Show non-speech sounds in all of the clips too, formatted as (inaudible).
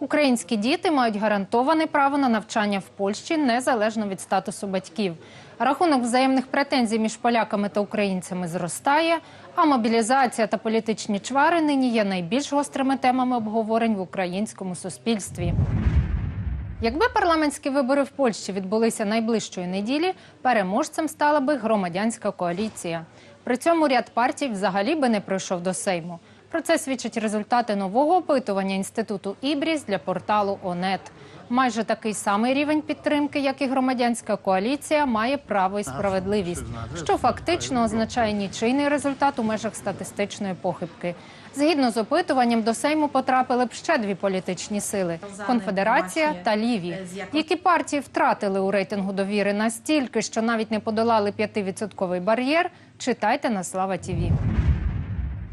Українські діти мають гарантоване право на навчання в Польщі незалежно від статусу батьків. Рахунок взаємних претензій між поляками та українцями зростає, а мобілізація та політичні чвари нині є найбільш гострими темами обговорень в українському суспільстві. Якби парламентські вибори в Польщі відбулися найближчої неділі, переможцем стала би громадянська коаліція. При цьому ряд партій взагалі би не пройшов до Сейму. Про це свідчать результати нового опитування інституту Ібріс для порталу ОНЕТ. Майже такий самий рівень підтримки, як і громадянська коаліція, має право і справедливість, що фактично означає нічийний результат у межах статистичної похибки. Згідно з опитуванням, до Сейму потрапили б ще дві політичні сили конфедерація та ліві, які партії втратили у рейтингу довіри настільки, що навіть не подолали 5-відсотковий бар'єр. Читайте на Слава Тіві.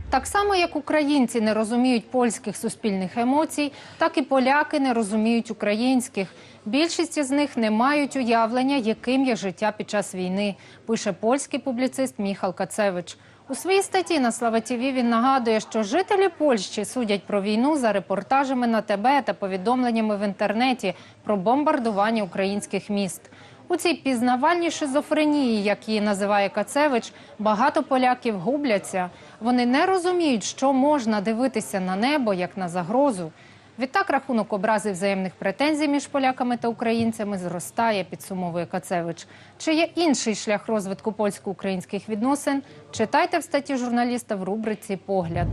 Так само, як українці не розуміють польських суспільних емоцій, так і поляки не розуміють українських. Більшість з них не мають уявлення, яким є життя під час війни, пише польський публіцист Міхал Кацевич. У своїй статті на Слава ТІВІ він нагадує, що жителі Польщі судять про війну за репортажами на ТБ та повідомленнями в інтернеті про бомбардування українських міст. У цій пізнавальній шизофренії, як її називає Кацевич, багато поляків губляться. Вони не розуміють, що можна дивитися на небо як на загрозу. Відтак рахунок образи взаємних претензій між поляками та українцями зростає, підсумовує Кацевич. Чи є інший шлях розвитку польсько-українських відносин? Читайте в статті журналіста в рубриці Погляд.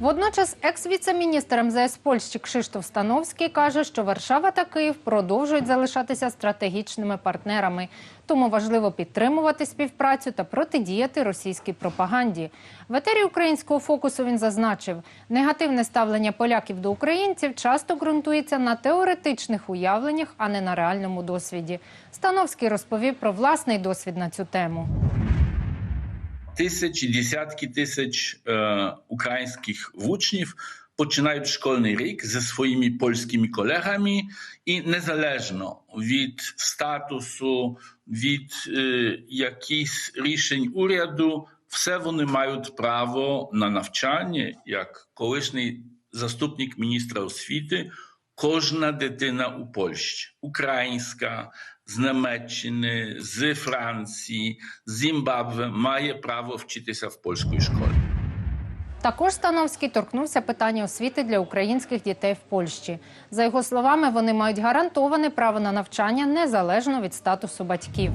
Водночас, екс-віце-міністр МЗС Польщі Кшиштоф Становський каже, що Варшава та Київ продовжують залишатися стратегічними партнерами. Тому важливо підтримувати співпрацю та протидіяти російській пропаганді. В етері українського фокусу він зазначив, негативне ставлення поляків до українців часто ґрунтується на теоретичних уявленнях, а не на реальному досвіді. Становський розповів про власний досвід на цю тему. Тисячі, десятки тисяч е, українських учнів починають школьний рік зі своїми польськими колегами, і незалежно від статусу, від е, якихось рішень уряду, все вони мають право на навчання, як колишній заступник міністра освіти. Кожна дитина у Польщі, українська, з Німеччини, з Франції, з Зімбабве має право вчитися в польській школі. Також Становський торкнувся питання освіти для українських дітей в Польщі. За його словами, вони мають гарантоване право на навчання незалежно від статусу батьків.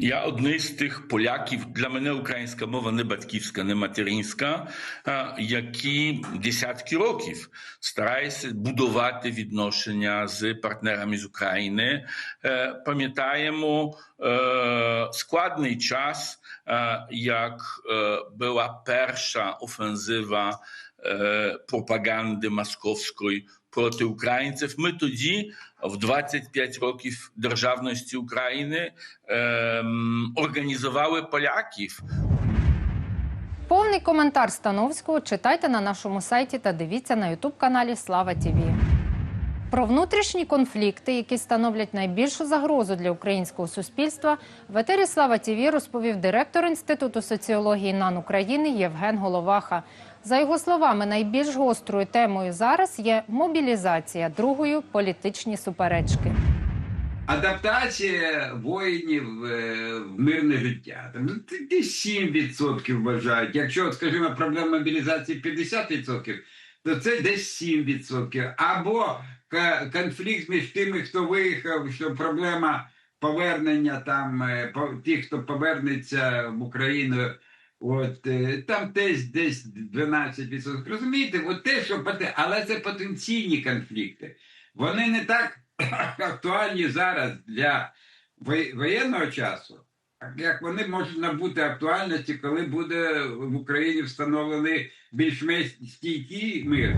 Я одний з тих поляків. Для мене українська мова не батьківська, не материнська, а, які десятки років стараються будувати відношення з партнерами з України. Е, Пам'ятаємо е, складний час, е, як е, була перша офензива е, пропаганди московської проти українців. Ми тоді, в 25 років державності України, ем, організували поляків. Повний коментар Становського читайте на нашому сайті та дивіться на ютуб-каналі Слава Тіві. Про внутрішні конфлікти, які становлять найбільшу загрозу для українського суспільства, в етері Слава Тіві розповів директор Інституту соціології НАН України Євген Головаха. За його словами, найбільш гострою темою зараз є мобілізація, другою політичні суперечки. Адаптація воїнів е, в мирне життя. Там ну, десь 7% вважають. Якщо, скажімо, проблема мобілізації 50%, то це десь 7%. Або конфлікт між тими, хто виїхав, що проблема повернення там е, тих, хто повернеться в Україну. От е, там десь десь 12%. Розумієте, от те, що але це потенційні конфлікти. Вони не так (coughs) актуальні зараз для воєнного часу, як вони можуть набути актуальності, коли буде в Україні встановлений більш-менш стійкий мир.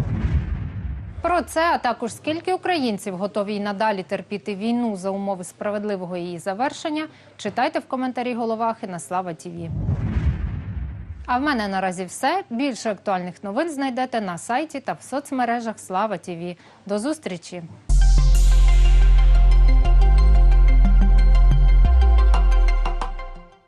Про це, а також скільки українців готові й надалі терпіти війну за умови справедливого її завершення, читайте в коментарі Головахи на Слава Тіві. А в мене наразі все. Більше актуальних новин знайдете на сайті та в соцмережах Слава Тіві. До зустрічі!